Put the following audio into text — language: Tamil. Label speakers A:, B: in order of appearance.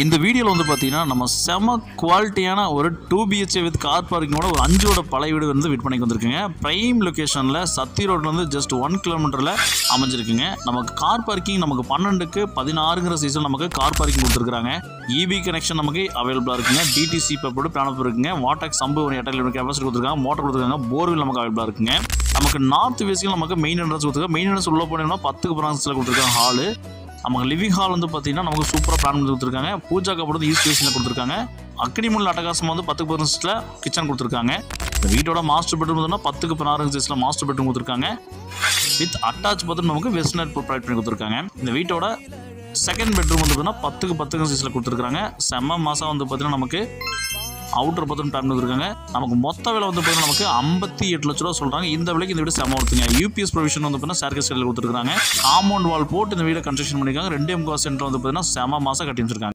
A: இந்த வீடியோவில் வந்து பார்த்தீங்கன்னா நம்ம செம குவாலிட்டியான ஒரு டூ பிஹெச்ஏ வித் கார் பார்க்கிங்கோட ஒரு அஞ்சோட பழைய வீடு வந்து விற்பனைக்கு வந்திருக்குங்க. ப்ரைம் லொக்கேஷனில் சத்தி ரோட்லேருந்து ஜஸ்ட் ஒன் கிலோமீட்டரில் அமைஞ்சிருக்குங்க. நமக்கு கார் பார்க்கிங் நமக்கு பன்னெண்டுக்கு பதினாறுங்கிற சீசன் நமக்கு கார் பார்க்கிங் கொடுத்துருக்குறாங்க. இபி கனெக்ஷன் நமக்கு அவைலபிளாக இருக்குங்க. டிடிசி பேப்போடு பிளான் இருக்குங்க. வாட்டர் சம்பு ஒரு எட்டாயிரம் கெப்பாசிட்டி கொடுத்துருக்காங்க. மோட்டர் கொடுத்துருக்காங்க. போர்வில் நமக்கு அவைலபிளாக இருக்குங்க. நமக்கு நார்த் வெஸ்ட்டில் நமக்கு மெயின் என்ட்ரன்ஸ் கொடுத்துருக்காங்க. மெயின் என்ட்ரன்ஸ் உள்ள போனீங்கன்னா பத்துக்கு பிரான்ஸில் கொடுத்துருக்காங்க ஹாலு நமக்கு லிவிங் ஹால் வந்து பார்த்தீங்கன்னா நமக்கு சூப்பராக பிளான் பண்ணி கொடுத்துருக்காங்க. பூஜா கப்போட வந்து ஈஸ்ட் ஃபேஸில் கொடுத்துருக்காங்க. அக்னிமுள் அட்டகாசம் வந்து பத்து பர்சன்ட்ஸில் கிச்சன் கொடுத்துருக்காங்க. இந்த வீட்டோட மாஸ்டர் பெட்ரூம் பார்த்தீங்கன்னா பத்துக்கு பதினாறு சைஸில் மாஸ்டர் பெட்ரூம் கொடுத்துருக்காங்க. வித் அட்டாச் பார்த்து நமக்கு வெஸ்டர்ன் ப்ரொவைட் பண்ணி கொடுத்துருக்காங்க. இந்த வீட்டோட செகண்ட் பெட்ரூம் வந்து பார்த்தீங்கன்னா பத்துக்கு பத்துக்கு சைஸில் கொடுத்துருக்காங்க. செம்ம மாதம் வந்து பார்த்தீங்கன்னா நமக்கு அவுட்டர் பத்திரம் பிளான் இருக்காங்க நமக்கு மொத்த விலை வந்து பார்த்தீங்கன்னா நமக்கு ஐம்பத்தி எட்டு லட்ச ரூபா சொல்கிறாங்க இந்த விலைக்கு இந்த வீடு செம ஒருத்துங்க யூபிஎஸ் ப்ரொவிஷன் வந்து பார்த்தீங்கன்னா சர்க்கஸ் கடையில் கொடுத்துருக்காங்க காம்பவுண்ட் வால் போட்டு இந்த வீடை கன்ஸ்ட்ரக்ஷன் பண்ணியிருக்காங்க ரெண்டே முக்கால் சென்டர் வந்து பார்த்தீங்கன்னா செம மாதம் கட்டி வச்சிருக்காங்க